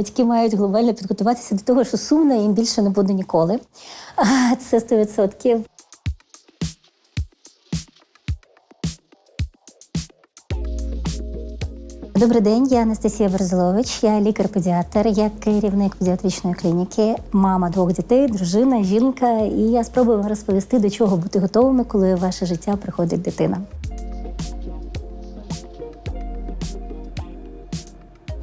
батьки мають глобально підготуватися до того, що сумно їм більше не буде ніколи. Це 100%. Добрий день, я Анастасія Берзлович, я лікар-педіатр, я керівник педіатричної клініки, мама двох дітей, дружина, жінка. І я спробую вам розповісти, до чого бути готовими, коли в ваше життя приходить дитина.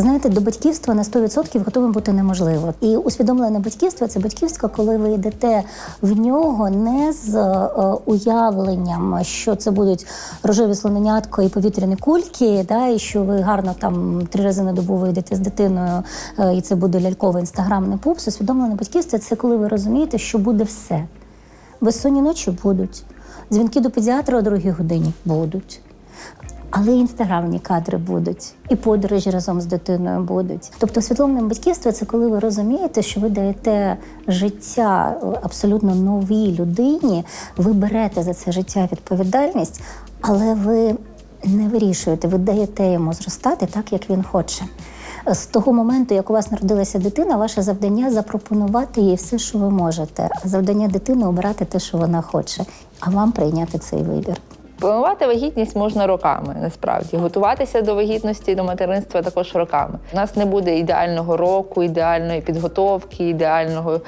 Знаєте, до батьківства на 100% готовим бути неможливо. І усвідомлене батьківство це батьківство, коли ви йдете в нього не з е, уявленням, що це будуть рожеві слоненятко і повітряні кульки, да, і що ви гарно там три рази на добу вийдете з дитиною, е, і це буде ляльковий інстаграмний пупс. Усвідомлене батьківство це коли ви розумієте, що буде все. Безсонні ночі будуть. Дзвінки до педіатра о другій годині будуть. Але інстаграмні кадри будуть, і подорожі разом з дитиною будуть. Тобто, усвідомлене батьківство це коли ви розумієте, що ви даєте життя абсолютно новій людині, ви берете за це життя відповідальність, але ви не вирішуєте, ви даєте йому зростати так, як він хоче. З того моменту, як у вас народилася дитина, ваше завдання запропонувати їй все, що ви можете. А завдання дитини обирати те, що вона хоче, а вам прийняти цей вибір. Планувати вагітність можна роками, насправді. Готуватися до вагітності, до материнства також роками. У нас не буде ідеального року, ідеальної підготовки, ідеального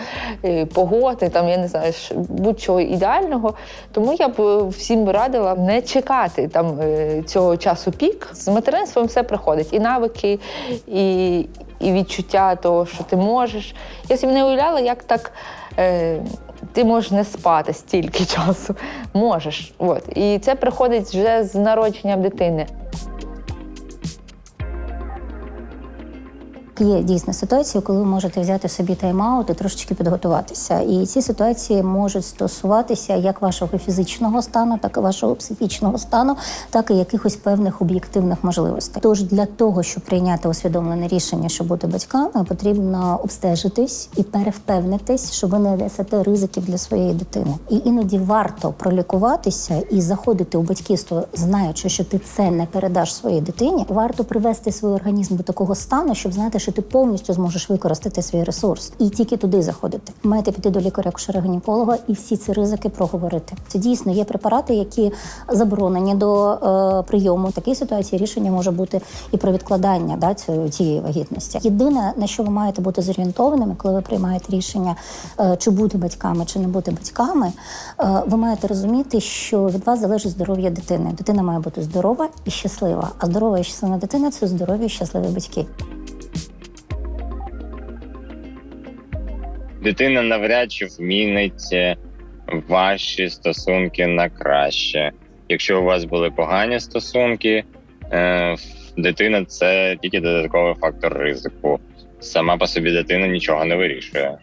е, погоди, там я не знаю, будь-чого ідеального. Тому я б е, всім радила не чекати там е, цього часу пік. З материнством все приходить. І навики, і, і відчуття того, що ти можеш. Я собі не уявляла, як так. Ти можеш не спати стільки часу. Можеш. От. І це приходить вже з народженням дитини. Є дійсно ситуації, коли ви можете взяти собі тайм-аут і трошечки підготуватися. І ці ситуації можуть стосуватися як вашого фізичного стану, так і вашого психічного стану, так і якихось певних об'єктивних можливостей. Тож для того, щоб прийняти усвідомлене рішення, що бути батьками, потрібно обстежитись і перевпевнитись, що ви не несете ризиків для своєї дитини. І іноді варто пролікуватися і заходити у батьківство, знаючи, що ти це не передаш своїй дитині. Варто привести свій організм до такого стану, щоб знати, що ти повністю зможеш використати свій ресурс і тільки туди заходити. Маєте піти до лікаря акушера-гінеколога і всі ці ризики проговорити. Це дійсно є препарати, які заборонені до е, прийому. Такій ситуації рішення може бути і про відкладання да, цієї вагітності. Єдине на що ви маєте бути зорієнтованими, коли ви приймаєте рішення, е, чи бути батьками, чи не бути батьками, е, ви маєте розуміти, що від вас залежить здоров'я дитини. Дитина має бути здорова і щаслива. А здорова і щаслива дитина це здорові і щасливі батьки. Дитина навряд чи змінить е, ваші стосунки на краще. Якщо у вас були погані стосунки, е, дитина це тільки додатковий фактор ризику. Сама по собі дитина нічого не вирішує.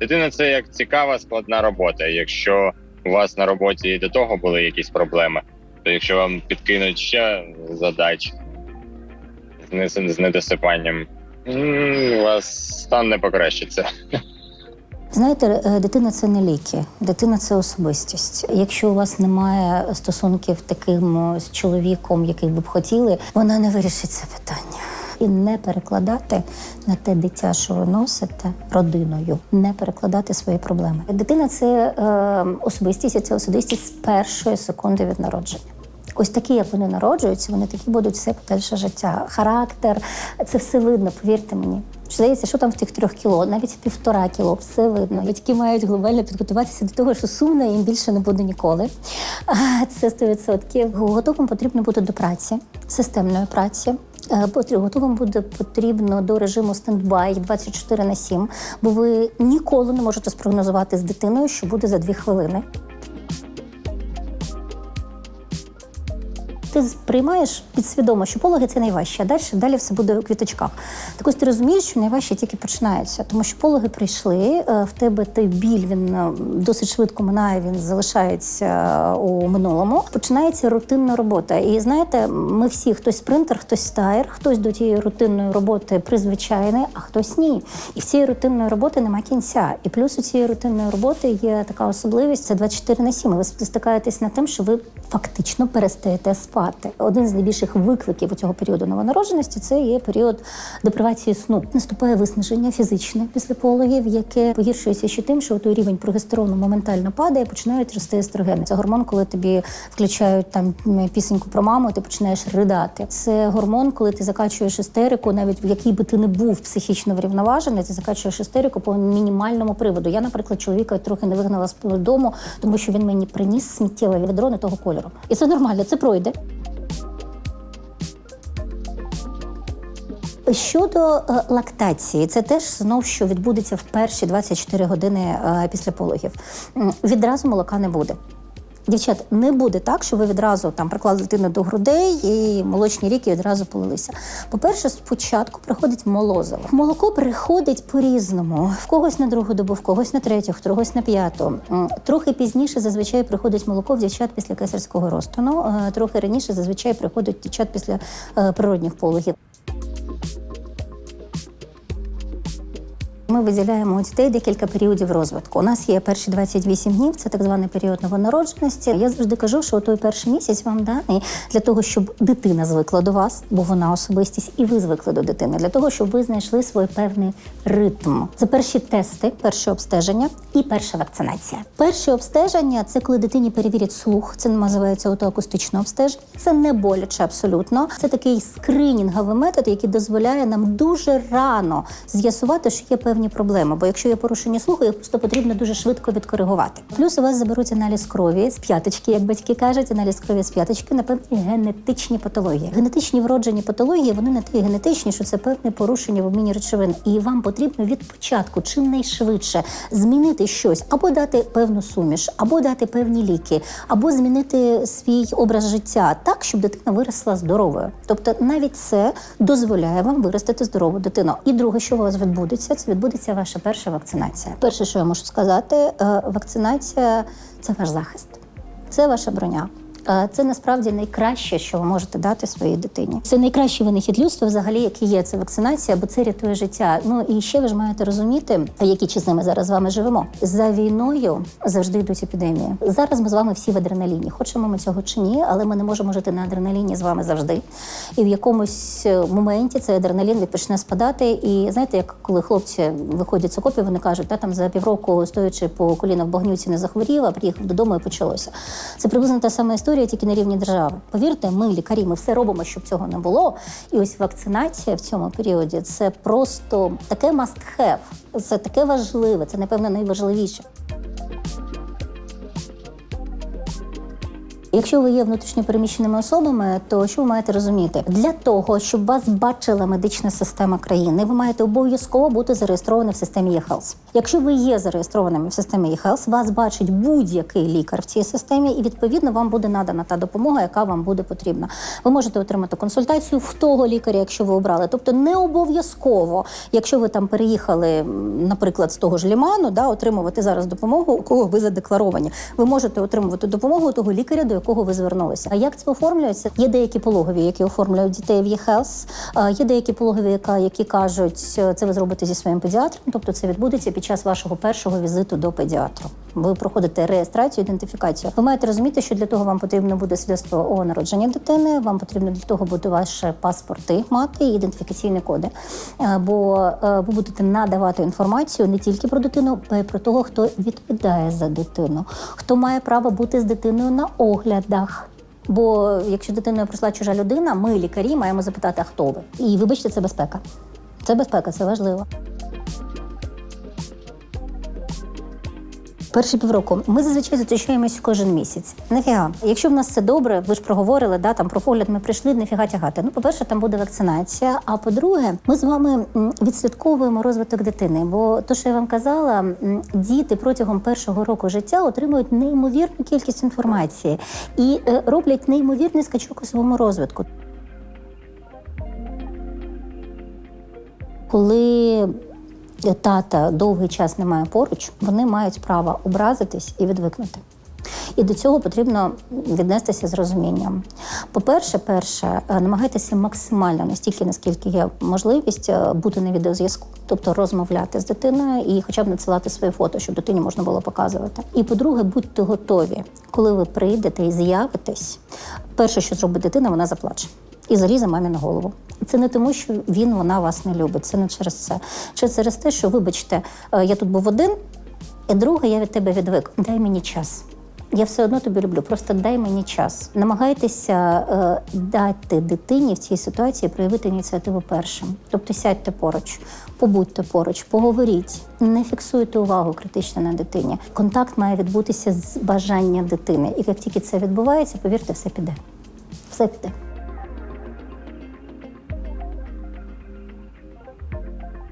Дитина це як цікава складна робота. Якщо у вас на роботі і до того були якісь проблеми, то якщо вам підкинуть ще задач з недосипанням, у вас стан не покращиться. Знаєте, е, дитина це не ліки, дитина це особистість. Якщо у вас немає стосунків таким з чоловіком, який ви б хотіли, вона не вирішить це питання. І не перекладати на те дитя, що ви носите родиною, не перекладати свої проблеми. Дитина це е, особистість, і це особистість з першої секунди від народження. Ось такі, як вони народжуються, вони такі будуть все подальше життя. Характер, це все видно, повірте мені. Що Здається, що там в тих трьох кіло, навіть півтора кіло, все видно. Батьки мають глобально підготуватися до того, що сумно їм більше не буде ніколи. Це 100%. Готовим потрібно бути до праці, системної праці. Е, Готовим буде потрібно до режиму стендбай 24 на 7, бо ви ніколи не можете спрогнозувати з дитиною, що буде за дві хвилини. Ти приймаєш підсвідомо, що пологи це найважче, а далі, далі все буде у квіточках. Так ось ти розумієш, що найважче тільки починається, тому що пологи прийшли, е, в тебе той біль він е, досить швидко минає, він залишається е, у минулому. Починається рутинна робота. І знаєте, ми всі хтось спринтер, хтось стаєр, хтось до тієї рутинної роботи призвичайний, а хтось ні. І в цієї рутинної роботи нема кінця. І плюс у цієї рутинної роботи є така особливість: це 24 на 7. Ви стикаєтесь над тим, що ви фактично перестаєте спати. Один з найбільших викликів у цього періоду новонародженості це є період депривації сну. Наступає виснаження фізичне після пологів, яке погіршується ще тим, що той рівень прогестерону моментально падає, починають рости естрогени. Це гормон, коли тобі включають там пісеньку про маму, ти починаєш ридати. Це гормон, коли ти закачуєш істерику, навіть в який би ти не був психічно врівноважений, ти закачуєш істерику по мінімальному приводу. Я, наприклад, чоловіка трохи не вигнала з дому, тому що він мені приніс сміттєве відро не того кольору. І це нормально, це пройде. Щодо е, лактації, це теж знов що відбудеться в перші 24 години е, після пологів. Відразу молока не буде. Дівчат, не буде так, що ви відразу там приклали дитину до грудей і молочні ріки відразу полилися. По-перше, спочатку приходить молозиво. Молоко приходить по-різному. В когось на другу добу, в когось на третю, в когось на п'яту. Трохи пізніше зазвичай приходить молоко в дівчат після кесарського розтину. е, Трохи раніше зазвичай приходить дівчат після природних пологів. Ми виділяємо у дітей декілька періодів розвитку. У нас є перші 28 днів, це так званий період новонародженості. Я завжди кажу, що той перший місяць вам даний для того, щоб дитина звикла до вас, бо вона особистість, і ви звикли до дитини, для того, щоб ви знайшли свій певний ритм. Це перші тести, перше обстеження і перша вакцинація. Перше обстеження це коли дитині перевірять слух. Це називається отоакустичне обстеження. Це не боляче абсолютно. Це такий скринінговий метод, який дозволяє нам дуже рано з'ясувати, що є певні проблеми. Бо якщо є порушення слуху, їх просто потрібно дуже швидко відкоригувати. Плюс у вас заберуть аналіз крові з п'яточки, як батьки кажуть, аналіз крові з п'яточки на певні генетичні патології. Генетичні вроджені патології вони не ті генетичні, що це певне порушення в обміні речовин. І вам потрібно від початку чим найшвидше змінити щось, або дати певну суміш, або дати певні ліки, або змінити свій образ життя так, щоб дитина виросла здоровою. Тобто навіть це дозволяє вам виростити здорову дитину. І друге, що у вас відбудеться, це відбудеться ваша перша вакцинація. Перше, що я можу сказати, е, вакцинація це ваш захист, це ваша броня. Е, Це насправді найкраще, що ви можете дати своїй дитині. Це найкращий винахід людства, взагалі, який є. Це вакцинація, бо це рятує життя. Ну і ще ви ж маєте розуміти, які часи ми зараз з вами живемо. За війною завжди йдуть епідемії. Зараз ми з вами всі в адреналіні. Хочемо ми цього чи ні, але ми не можемо жити на адреналіні з вами завжди. І в якомусь е, моменті цей адреналін відпочне спадати. І знаєте, як коли хлопці виходять з окопів, вони кажуть, та там за півроку, стоячи по коліна в багнюці, не захворів, а приїхав додому і почалося. Це приблизно та сама історія, тільки на рівні держави. Повірте, ми, лікарі, ми все робимо, щоб цього не було. І ось вакцинація в цьому періоді це просто таке must have. Це таке важливе, це напевно найважливіше. Якщо ви є внутрішньопереміщеними особами, то що ви маєте розуміти? Для того, щоб вас бачила медична система країни, ви маєте обов'язково бути зареєстровані в системі eHealth. Якщо ви є зареєстрованими в системі eHealth, вас бачить будь-який лікар в цій системі, і відповідно вам буде надана та допомога, яка вам буде потрібна. Ви можете отримати консультацію в того лікаря, якщо ви обрали. Тобто не обов'язково, якщо ви там переїхали, наприклад, з того ж ліману, да, отримувати зараз допомогу, у кого ви задекларовані. Ви можете отримувати допомогу того лікаря, до якого ви звернулися. А як це оформлюється? Є деякі пологові, які оформлюють дітей в ЄХЕЛС, Є деякі пологові, які кажуть, це ви зробите зі своїм педіатром, тобто це відбудеться під час вашого першого візиту до педіатру. Ви проходите реєстрацію, ідентифікацію. Ви маєте розуміти, що для того вам потрібно буде свідоцтво о народженні дитини. Вам потрібно для того буде ваші паспорти мати і ідентифікаційні коди. Е, Бо е, ви будете надавати інформацію не тільки про дитину, а й про того, хто відповідає за дитину, хто має право бути з дитиною на оглядах. Бо якщо дитиною прийшла чужа людина, ми, лікарі, маємо запитати, а хто ви. І вибачте, це безпека. Це безпека, це важливо. Перші півроку ми зазвичай зустрічаємось кожен місяць. Нафіга, якщо в нас все добре, ви ж проговорили, да там про погляд ми прийшли, нафіга тягати. Ну, по-перше, там буде вакцинація. А по-друге, ми з вами відслідковуємо розвиток дитини. Бо то, що я вам казала, діти протягом першого року життя отримують неймовірну кількість інформації і е, роблять неймовірний скачок у своєму розвитку. Коли тата довгий час немає поруч, вони мають право образитись і відвикнути. І до цього потрібно віднестися з розумінням. По-перше, перше, намагайтеся максимально настільки, наскільки є можливість е, бути на відеозв'язку, тобто розмовляти з дитиною і хоча б надсилати свої фото, щоб дитині можна було показувати. І по-друге, будьте готові, коли ви прийдете і з'явитесь, перше, що зробить дитина, вона заплаче. І залізе мамі на голову. Це не тому, що він вона вас не любить. Це не через це. Чи через те, що, вибачте, е, я тут був один, і друге, я від тебе відвик. Дай мені час. Я все одно тобі люблю, просто дай мені час. Намагайтеся е, дати дитині в цій ситуації проявити ініціативу першим. Тобто сядьте поруч, побудьте поруч, поговоріть, не фіксуйте увагу критично на дитині. Контакт має відбутися з бажання дитини. І як тільки це відбувається, повірте, все піде. Все піде.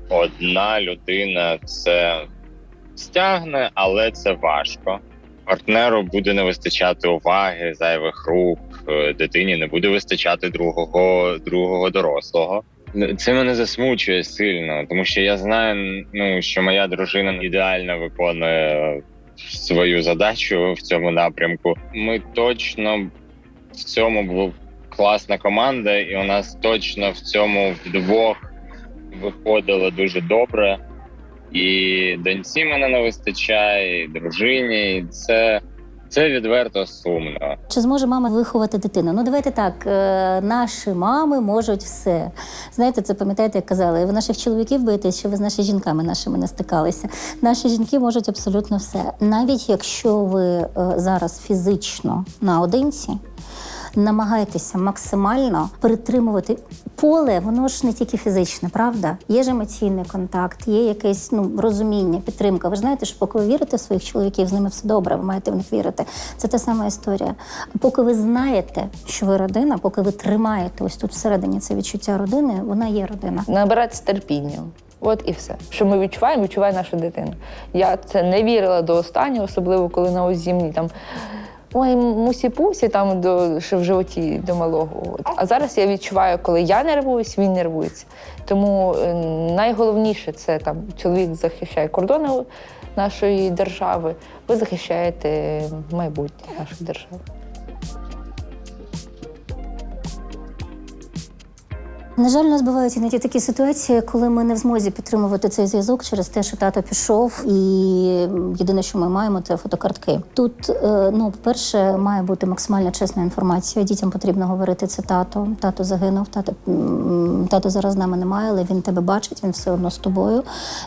Одна людина це стягне, але це важко. Партнеру буде не вистачати уваги, зайвих рук, е, дитині не буде вистачати другого, другого дорослого. Це мене засмучує сильно, тому що я знаю, ну що моя дружина ідеально виконує свою задачу в цьому напрямку. Ми точно в цьому був класна команда, і у нас точно в цьому вдвох виходило дуже добре. І доньці мене не вистачає, і дружині. І це, це відверто сумно. Чи зможе мама виховати дитину? Ну давайте так, е, наші мами можуть все. Знаєте, це пам'ятаєте, як казали, ви наших чоловіків боїтесь, що ви з нашими жінками нашими не стикалися. Наші жінки можуть абсолютно все. Навіть якщо ви е, зараз фізично наодинці. Намагайтеся максимально притримувати поле, воно ж не тільки фізичне, правда? Є ж емоційний контакт, є якесь ну розуміння, підтримка. Ви ж знаєте, що поки ви вірите в своїх чоловіків, з ними все добре, ви маєте в них вірити. Це та сама історія. Поки ви знаєте, що ви родина, поки ви тримаєте ось тут всередині це відчуття родини, вона є родина. Набиратися терпіння. От і все. Що ми відчуваємо, відчуває наша дитина. Я це не вірила до останнього, особливо коли на озі мені там. Ой, мусі-пусі там до ще в животі до малого. А зараз я відчуваю, коли я нервуюсь, він нервується. Тому е, найголовніше це там чоловік захищає кордони нашої держави. Ви захищаєте майбутнє нашої держави. На жаль, у нас бувають іноді такі ситуації, коли ми не в змозі підтримувати цей зв'язок через те, що тато пішов, і єдине, що ми маємо, це фотокартки. Тут, е, ну, по-перше, має бути максимально чесна інформація. Дітям потрібно говорити це тато. Тато загинув, тато, тато зараз з нами немає, але він тебе бачить, він все одно з тобою,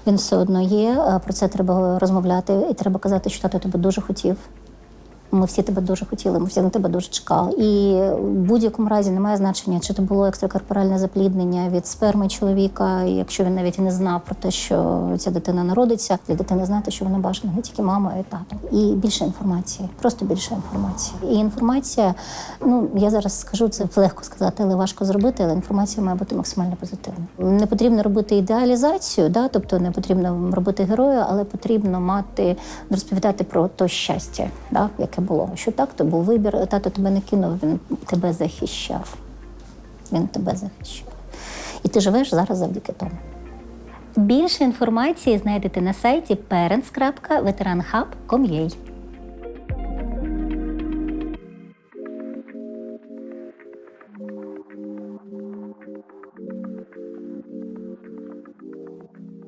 він все одно є. Е, Про це треба розмовляти, і треба казати, що тато тебе дуже хотів. Ми всі тебе дуже хотіли, ми всі на тебе дуже чекали. І в будь-якому разі немає значення, чи це було екстракорпоральне запліднення від сперми чоловіка, якщо він навіть не знав про те, що ця дитина народиться, для дитини знати, що вона бажана не тільки мама, а й тато. І більше інформації, просто більше інформації. І інформація, ну я зараз скажу це легко сказати, але важко зробити. Але інформація має бути максимально позитивна. Не потрібно робити ідеалізацію, да, тобто не потрібно робити героя, але потрібно мати розповідати про то щастя, да, яке було. Що так, то був вибір. Тато тебе не кинув, він тебе захищав. Він тебе захищав. І ти живеш зараз завдяки тому. Більше інформації знайдете на сайті parents.veteranhub.com.ua